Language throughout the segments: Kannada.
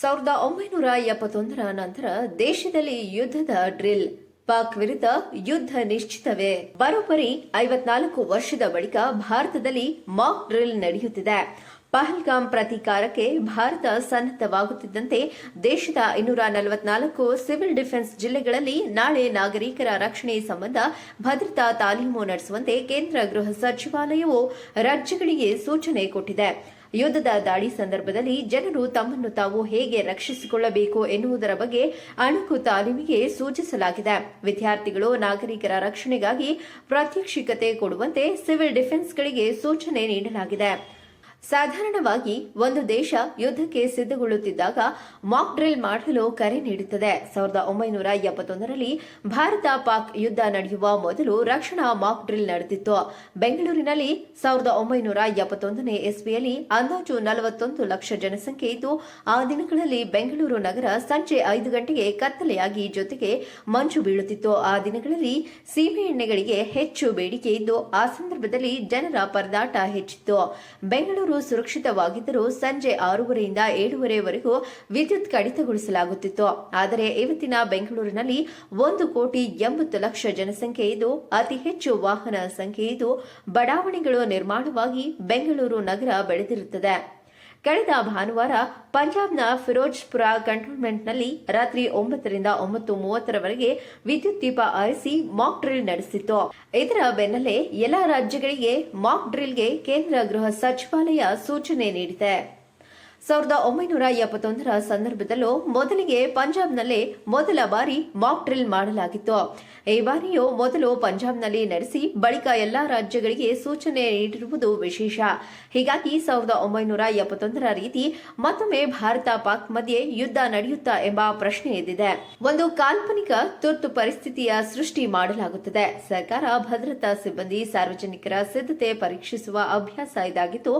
ಸಾವಿರದ ಒಂಬೈನೂರ ಎಪ್ಪತ್ತೊಂದರ ನಂತರ ದೇಶದಲ್ಲಿ ಯುದ್ಧದ ಡ್ರಿಲ್. ಪಾಕ್ ವಿರುದ್ಧ ಯುದ್ಧ ನಿಶ್ಚಿತವೇ. ಬರೋಬ್ಬರಿ ಐವತ್ನಾಲ್ಕು ವರ್ಷದ ಬಳಿಕ ಭಾರತದಲ್ಲಿ ಮಾಕ್ ಡ್ರಿಲ್ ನಡೆಯುತ್ತಿದೆ. ಪಹಲ್ಗಾಮ್ ಪ್ರತೀಕಾರಕ್ಕೆ ಭಾರತ ಸನ್ನದ್ಧವಾಗುತ್ತಿದ್ದಂತೆ ದೇಶದ ಇನ್ನೂರ ನಲವತ್ನಾಲ್ಕು ಸಿವಿಲ್ ಡಿಫೆನ್ಸ್ ಜಿಲ್ಲೆಗಳಲ್ಲಿ ನಾಳೆ ನಾಗರಿಕರ ರಕ್ಷಣೆ ಸಂಬಂಧ ಭದ್ರತಾ ತಾಲೀಮು ನಡೆಸುವಂತೆ ಕೇಂದ್ರ ಗೃಹ ಸಚಿವಾಲಯವು ರಾಜ್ಯಗಳಿಗೆ ಸೂಚನೆ ಕೊಟ್ಟಿದೆ. ಯುದ್ಧದ ದಾಳಿ ಸಂದರ್ಭದಲ್ಲಿ ಜನರು ತಮ್ಮನ್ನು ತಾವು ಹೇಗೆ ರಕ್ಷಿಸಿಕೊಳ್ಳಬೇಕು ಎನ್ನುವುದರ ಬಗ್ಗೆ ಅಣುಕು ತಾಲೀಮಿಗೆ ಸೂಚಿಸಲಾಗಿದೆ. ವಿದ್ಯಾರ್ಥಿಗಳು, ನಾಗರಿಕರ ರಕ್ಷಣೆಗಾಗಿ ಪ್ರಾತ್ಯಕ್ಷಿಕತೆ ಕೊಡುವಂತೆ ಸಿವಿಲ್ ಡಿಫೆನ್ಸ್ಗಳಿಗೆ ಸೂಚನೆ ನೀಡಲಾಗಿದೆ. ಸಾಧಾರಣವಾಗಿ ಒಂದು ದೇಶ ಯುದ್ಧಕ್ಕೆ ಸಿದ್ಧಗೊಳ್ಳುತ್ತಿದ್ದಾಗ ಮಾಕ್ ಡ್ರಿಲ್ ಮಾಡಲು ಕರೆ ನೀಡುತ್ತದೆ. ಸಾವಿರದ ಒಂಬೈನೂರ ಎಪ್ಪತ್ತೊಂದರಲ್ಲಿ ಭಾರತ ಪಾಕ್ ಯುದ್ಧ ನಡೆಯುವ ಮೊದಲು ರಕ್ಷಣಾ ಮಾಕ್ ಡ್ರಿಲ್ ನಡೆದಿತ್ತು. ಬೆಂಗಳೂರಿನಲ್ಲಿ ಸಾವಿರದ ಒಂಬೈನೂರ ಎಪ್ಪತ್ತೊಂದನೇ ಇಸ್ವಿಯಲ್ಲಿ ಅಂದಾಜು ನಲವತ್ತೊಂದು ಲಕ್ಷ ಜನಸಂಖ್ಯೆ ಇದ್ದು, ಆ ದಿನಗಳಲ್ಲಿ ಬೆಂಗಳೂರು ನಗರ ಸಂಜೆ ಐದು ಗಂಟೆಗೆ ಕತ್ತಲೆಯಾಗಿ ಜೊತೆಗೆ ಮಂಜು ಬೀಳುತ್ತಿತ್ತು. ಆ ದಿನಗಳಲ್ಲಿ ಸೀಮೆಎಣ್ಣೆಗಳಿಗೆ ಹೆಚ್ಚು ಬೇಡಿಕೆ ಇದ್ದು, ಆ ಸಂದರ್ಭದಲ್ಲಿ ಜನರ ಪರದಾಟ ಹೆಚ್ಚಿತ್ತು. ಬೆಂಗಳೂರು ಸುರಕ್ಷಿತವಾಗಿದ್ದರೂ ಸಂಜೆ ಆರೂವರೆಯಿಂದ ಏಳುವರೆವರೆಗೂ ವಿದ್ಯುತ್ ಕಡಿತಗೊಳಿಸಲಾಗುತ್ತಿತ್ತು. ಆದರೆ ಇವತ್ತಿನ ಬೆಂಗಳೂರಿನಲ್ಲಿ ಒಂದು ಕೋಟಿ ಎಂಬತ್ತು ಲಕ್ಷ ಜನಸಂಖ್ಯೆ ಇದ್ದು, ಅತಿ ಹೆಚ್ಚು ವಾಹನ ಸಂಖ್ಯೆ ಇದ್ದು, ಬಡಾವಣೆಗಳು ನಿರ್ಮಾಣವಾಗಿ ಬೆಂಗಳೂರು ನಗರ ಬೆಳೆದಿರುತ್ತದೆ. ಕಳೆದ ಭಾನುವಾರ ಪಂಜಾಬ್ನ ಫಿರೋಜ್ಪುರ ಕಂಟೋನ್ಮೆಂಟ್ನಲ್ಲಿ ರಾತ್ರಿ ಒಂಬತ್ತರಿಂದ ಒಂಬತ್ತು ಮೂವತ್ತರವರೆಗೆ ವಿದ್ಯುತ್ ದೀಪ ಆರಿಸಿ ಮಾಕ್ ಡ್ರಿಲ್ ನಡೆಸಿತ್ತು. ಇದರ ಬೆನ್ನಲ್ಲೇ ಎಲ್ಲಾ ರಾಜ್ಯಗಳಿಗೆ ಮಾಕ್ ಡ್ರಿಲ್ಗೆ ಕೇಂದ್ರ ಗೃಹ ಸಚಿವಾಲಯ ಸೂಚನೆ ನೀಡಿದೆ. ಸಾವಿರದ ಒಂಬೈನೂರ ಎಪ್ಪತ್ತೊಂದರ ಸಂದರ್ಭದಲ್ಲೂ ಮೊದಲಿಗೆ ಪಂಜಾಬ್ನಲ್ಲೇ ಮೊದಲ ಬಾರಿ ಮಾಕ್ ಡ್ರಿಲ್ ಮಾಡಲಾಗಿತ್ತು. ಈ ಬಾರಿಯೂ ಮೊದಲು ಪಂಜಾಬ್ನಲ್ಲಿ ನಡೆಸಿ ಬಳಿಕ ಎಲ್ಲಾ ರಾಜ್ಯಗಳಿಗೆ ಸೂಚನೆ ನೀಡಿರುವುದು ವಿಶೇಷ. ಹೀಗಾಗಿ ಸಾವಿರದ ಒಂಬೈನೂರ ಎಪ್ಪತ್ತೊಂದರ ರೀತಿ ಮತ್ತೊಮ್ಮೆ ಭಾರತ ಪಾಕ್ ಮಧ್ಯೆ ಯುದ್ಧ ನಡೆಯುತ್ತಾ ಎಂಬ ಪ್ರಶ್ನೆ ಎದ್ದಿದೆ. ಒಂದು ಕಾಲ್ಪನಿಕ ತುರ್ತು ಪರಿಸ್ಥಿತಿಯ ಸೃಷ್ಟಿ ಮಾಡಲಾಗುತ್ತದೆ. ಸರ್ಕಾರ ಭದ್ರತಾ ಸಿಬ್ಬಂದಿ, ಸಾರ್ವಜನಿಕರ ಸಿದ್ಧತೆ ಪರೀಕ್ಷಿಸುವ ಅಭ್ಯಾಸ ಇದಾಗಿದ್ದು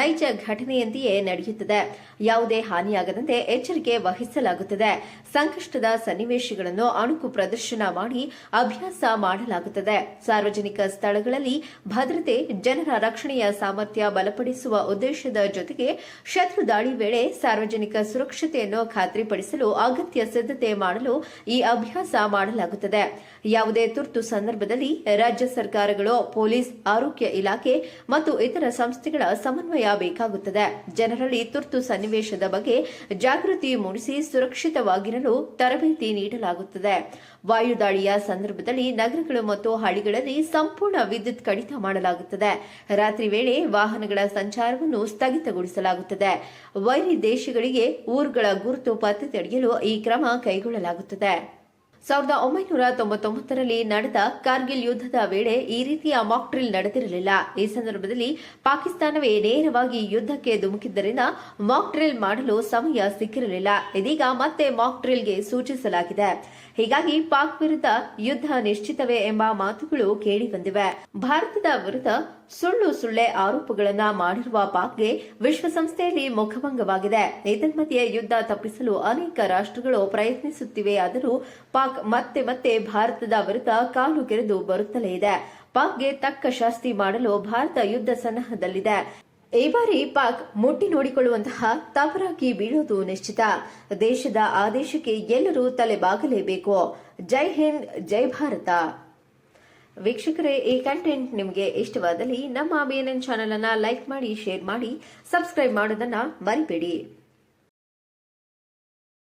ನೈಜ ಘಟನೆಯಂತೆಯೇ ನಡೆಯುತ್ತದೆ. ಯಾವುದೇ ಹಾನಿಯಾಗದಂತೆ ಎಚ್ಚರಿಕೆ ವಹಿಸಲಾಗುತ್ತದೆ. ಸಂಕಷ್ಟದ ಸನ್ನಿವೇಶಗಳನ್ನು ಅಣುಕು ಪ್ರದರ್ಶನ ಮಾಡಿ ಅಭ್ಯಾಸ ಮಾಡಲಾಗುತ್ತದೆ. ಸಾರ್ವಜನಿಕ ಸ್ಥಳಗಳಲ್ಲಿ ಭದ್ರತೆ, ಜನರ ರಕ್ಷಣೆಯ ಸಾಮರ್ಥ್ಯ ಬಲಪಡಿಸುವ ಉದ್ದೇಶದ ಜೊತೆಗೆ ಶತ್ರು ದಾಳಿ ವೇಳೆ ಸಾರ್ವಜನಿಕ ಸುರಕ್ಷತೆಯನ್ನು ಖಾತ್ರಿಪಡಿಸಲು ಅಗತ್ಯ ಸಿದ್ಧತೆ ಮಾಡಲು ಈ ಅಭ್ಯಾಸ ಮಾಡಲಾಗುತ್ತದೆ. ಯಾವುದೇ ತುರ್ತು ಸಂದರ್ಭದಲ್ಲಿ ರಾಜ್ಯ ಸರ್ಕಾರಗಳು, ಪೊಲೀಸ್, ಆರೋಗ್ಯ ಇಲಾಖೆ ಮತ್ತು ಇತರ ಸಂಸ್ಥೆಗಳ ಸಮನ್ವಯ ಬೇಕಾಗುತ್ತದೆ. ಜನರಲ್ಲಿ ತುರ್ತು ಸನ್ನಿವೇಶದ ಬಗ್ಗೆ ಜಾಗೃತಿ ಮೂಡಿಸಿ ಸುರಕ್ಷಿತವಾಗಿರಲು ತರಬೇತಿ ನೀಡಲಾಗುತ್ತದೆ. ವಾಯುದಾಳಿಯ ಸಂದರ್ಭದಲ್ಲಿ ನಗರಗಳು ಮತ್ತು ಹಳ್ಳಿಗಳಲ್ಲಿ ಸಂಪೂರ್ಣ ವಿದ್ಯುತ್ ಕಡಿತ ಮಾಡಲಾಗುತ್ತದೆ. ರಾತ್ರಿ ವೇಳೆ ವಾಹನಗಳ ಸಂಚಾರವನ್ನು ಸ್ಥಗಿತಗೊಳಿಸಲಾಗುತ್ತದೆ. ವೈರಿ ದೇಶಗಳಿಗೆ ಊರುಗಳ ಗುರುತು ಪತ್ತೆ ತಡೆಯಲು ಈ ಕ್ರಮ ಕೈಗೊಳ್ಳಲಾಗುತ್ತದೆ. ಸಾವಿರದ ಒಂಬೈನೂರ ತೊಂಬತ್ತೊಂಬತ್ತರಲ್ಲಿ ನಡೆದ ಕಾರ್ಗಿಲ್ ಯುದ್ಧದ ವೇಳೆ ಈ ರೀತಿಯ ಮಾಕ್ ಡ್ರಿಲ್ ನಡೆದಿರಲಿಲ್ಲ. ಈ ಸಂದರ್ಭದಲ್ಲಿ ಪಾಕಿಸ್ತಾನವೇ ನೇರವಾಗಿ ಯುದ್ಧಕ್ಕೆ ಧುಮುಕಿದ್ದರಿಂದ ಮಾಕ್ ಡ್ರಿಲ್ ಮಾಡಲು ಸಮಯ ಸಿಕ್ಕಿರಲಿಲ್ಲ. ಇದೀಗ ಮತ್ತೆ ಮಾಕ್ ಡ್ರಿಲ್ಗೆ ಸೂಚಿಸಲಾಗಿದೆ. ಹೀಗಾಗಿ ಪಾಕ್ ವಿರುದ್ಧ ಯುದ್ಧ ನಿಶ್ಚಿತವೇ ಎಂಬ ಮಾತುಗಳು ಕೇಳಿಬಂದಿವೆ ಭಾರತದ ವಿರುದ್ಧ ಸುಳ್ಳು ಸುಳ್ಳೆ ಆರೋಪಗಳನ್ನು ಮಾಡಿರುವ ಪಾಕ್ಗೆ ವಿಶ್ವಸಂಸ್ಥೆಯಲ್ಲಿ ಮುಖಭಂಗವಾಗಿದೆ. ಏತನ್ಮಧ್ಯೆ ಯುದ್ಧ ತಪ್ಪಿಸಲು ಅನೇಕ ರಾಷ್ಟ್ರಗಳು ಪ್ರಯತ್ನಿಸುತ್ತಿವೆಯಾದರೂ ಪಾಕ್ ಮತ್ತೆ ಮತ್ತೆ ಭಾರತದ ವಿರುದ್ಧ ಕಾಲು ಕೆರೆದು ಬರುತ್ತಲೇ ಇದೆ. ಪಾಕ್ಗೆ ತಕ್ಕ ಶಾಸ್ತಿ ಮಾಡಲು ಭಾರತ ಯುದ್ಧ ಸನ್ನಹದಲ್ಲಿದೆ ಈ ಬಾರಿ ಪಾಕ್ ಮುಟ್ಟಿ ನೋಡಿಕೊಳ್ಳುವಂತಹ ತವರಾಗಿ ಬೀಳೋದು ನಿಶ್ಚಿತ. ದೇಶದ ಆದೇಶಕ್ಕೆ ಎಲ್ಲರೂ ತಲೆ ಬಾಗಲೇಬೇಕು ಜೈ ಹಿಂದ್, ಜೈ ಭಾರತ. ವೀಕ್ಷಕರೇ, ಈ ಕಂಟೆಂಟ್ ನಿಮಗೆ ಇಷ್ಟವಾದಲ್ಲಿ ನಮ್ಮ ಬಿಎನ್ಎನ್ ಚಾನೆಲ್ ಅನ್ನ ಲೈಕ್ ಮಾಡಿ ಶೇರ್ ಮಾಡಿ ಸಬ್ಸ್ಕ್ರೈಬ್ ಮಾಡೋದನ್ನ ಮರಿಬೇಡಿ.